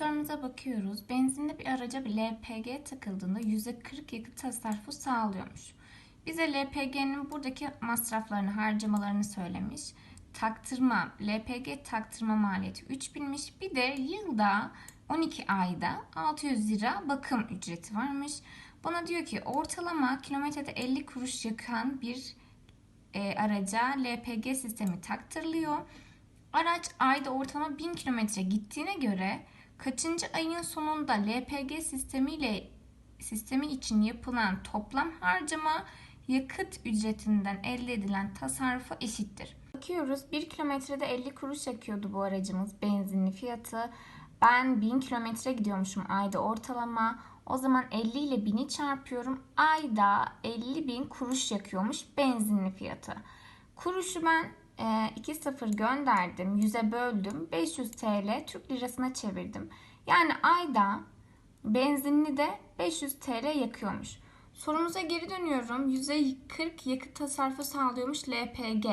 Sorumuza bakıyoruz. Benzinli bir araca bir LPG takıldığında %40 yakıt tasarrufu sağlıyormuş. Bize LPG'nin buradaki masraflarını, harcamalarını söylemiş. Taktırma, LPG taktırma maliyeti 3000'miş. Bir de yılda 12 ayda 600 lira bakım ücreti varmış. Bana diyor ki ortalama kilometrede 50 kuruş yakan bir e, araca LPG sistemi taktırılıyor. Araç ayda ortalama 1000 kilometre gittiğine göre kaçıncı ayın sonunda LPG sistemiyle sistemi için yapılan toplam harcama yakıt ücretinden elde edilen tasarrufa eşittir. Bakıyoruz 1 kilometrede 50 kuruş yakıyordu bu aracımız benzinli fiyatı. Ben 1000 kilometre gidiyormuşum ayda ortalama. O zaman 50 ile 1000'i çarpıyorum. Ayda 50 bin kuruş yakıyormuş benzinli fiyatı. Kuruşu ben 2 sıfır gönderdim. 100'e böldüm. 500 TL Türk lirasına çevirdim. Yani ayda benzinli de 500 TL yakıyormuş. Sorumuza geri dönüyorum. %40 yakıt tasarrufu sağlıyormuş LPG.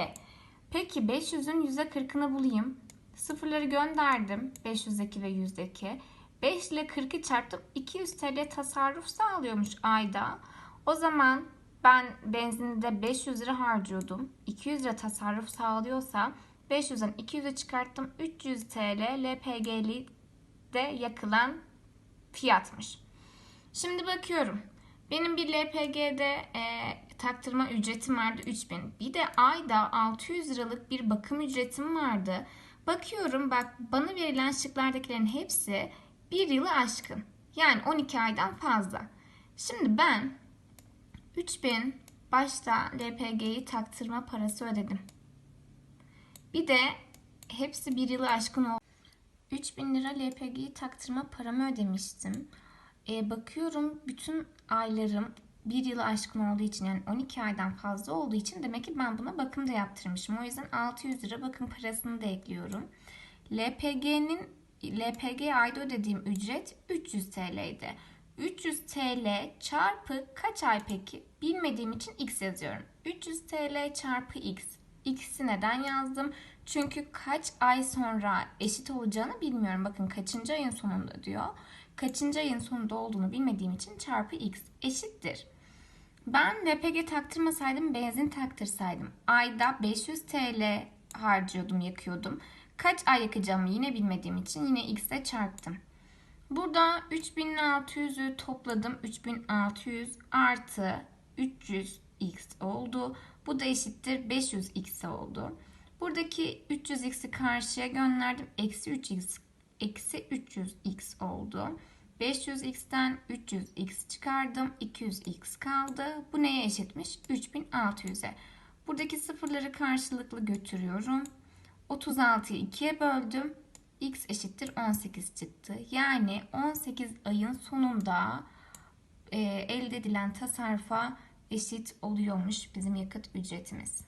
Peki 500'ün %40'ını bulayım. Sıfırları gönderdim. 500'deki ve 100'deki. 5 ile 40'ı çarptım. 200 TL tasarruf sağlıyormuş ayda. O zaman ben benzinde 500 lira harcıyordum. 200 lira tasarruf sağlıyorsa 500'den 200'e çıkarttım. 300 TL LPG'li de yakılan fiyatmış. Şimdi bakıyorum. Benim bir LPG'de e, taktırma ücretim vardı 3000. Bir de ayda 600 liralık bir bakım ücretim vardı. Bakıyorum bak bana verilen şıklardakilerin hepsi bir yılı aşkın. Yani 12 aydan fazla. Şimdi ben 3000 başta LPG'yi taktırma parası ödedim. Bir de hepsi bir yılı aşkın oldu. 3000 lira LPG'yi taktırma paramı ödemiştim. E, bakıyorum bütün aylarım bir yılı aşkın olduğu için yani 12 aydan fazla olduğu için demek ki ben buna bakım da yaptırmışım. O yüzden 600 lira bakım parasını da ekliyorum. LPG'nin LPG ayda ödediğim ücret 300 TL'ydi. 300 TL çarpı kaç ay peki? Bilmediğim için x yazıyorum. 300 TL çarpı x. X'i neden yazdım? Çünkü kaç ay sonra eşit olacağını bilmiyorum. Bakın kaçıncı ayın sonunda diyor. Kaçıncı ayın sonunda olduğunu bilmediğim için çarpı x eşittir. Ben LPG taktırmasaydım benzin taktırsaydım ayda 500 TL harcıyordum yakıyordum. Kaç ay yakacağımı yine bilmediğim için yine x'e çarptım. Burada 3600'ü topladım. 3600 artı 300x oldu. Bu da eşittir 500x oldu. Buradaki 300x'i karşıya gönderdim. Eksi 3x eksi 300x oldu. 500x'ten 300x çıkardım. 200x kaldı. Bu neye eşitmiş? 3600'e. Buradaki sıfırları karşılıklı götürüyorum. 36'yı 2'ye böldüm. X eşittir 18 çıktı. Yani 18 ayın sonunda e, elde edilen tasarrufa eşit oluyormuş bizim yakıt ücretimiz.